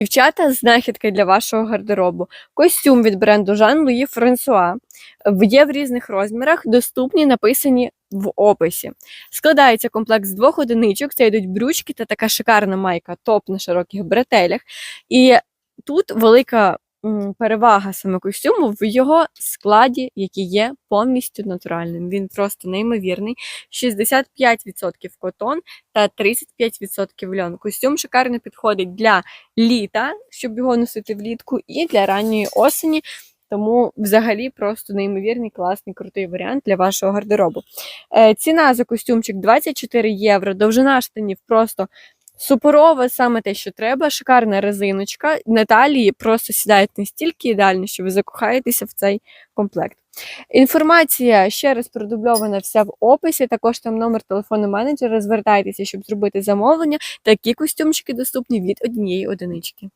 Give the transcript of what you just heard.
Дівчата, знахідки для вашого гардеробу. Костюм від бренду Жан Луї Франсуа. Є в різних розмірах, доступні, написані в описі. Складається комплект з двох одиничок. Це йдуть брючки та така шикарна майка, топ на широких бретелях. І тут велика перевага саме костюму в його складі, який є повністю натуральним. Він просто неймовірний. 65% котон та 35% льон. Костюм шикарно підходить для літа, щоб його носити влітку, і для ранньої осені. Тому взагалі просто неймовірний, класний, крутий варіант для вашого гардеробу. Е, ціна за костюмчик 24 євро, довжина штанів просто суперова, саме те, що треба. Шикарна резиночка. Наталії просто сідають настільки ідеально, що ви закохаєтеся в цей комплект. Інформація ще раз продубльована вся в описі. Також там номер телефону менеджера. Звертайтеся, щоб зробити замовлення. Такі костюмчики доступні від однієї одинички.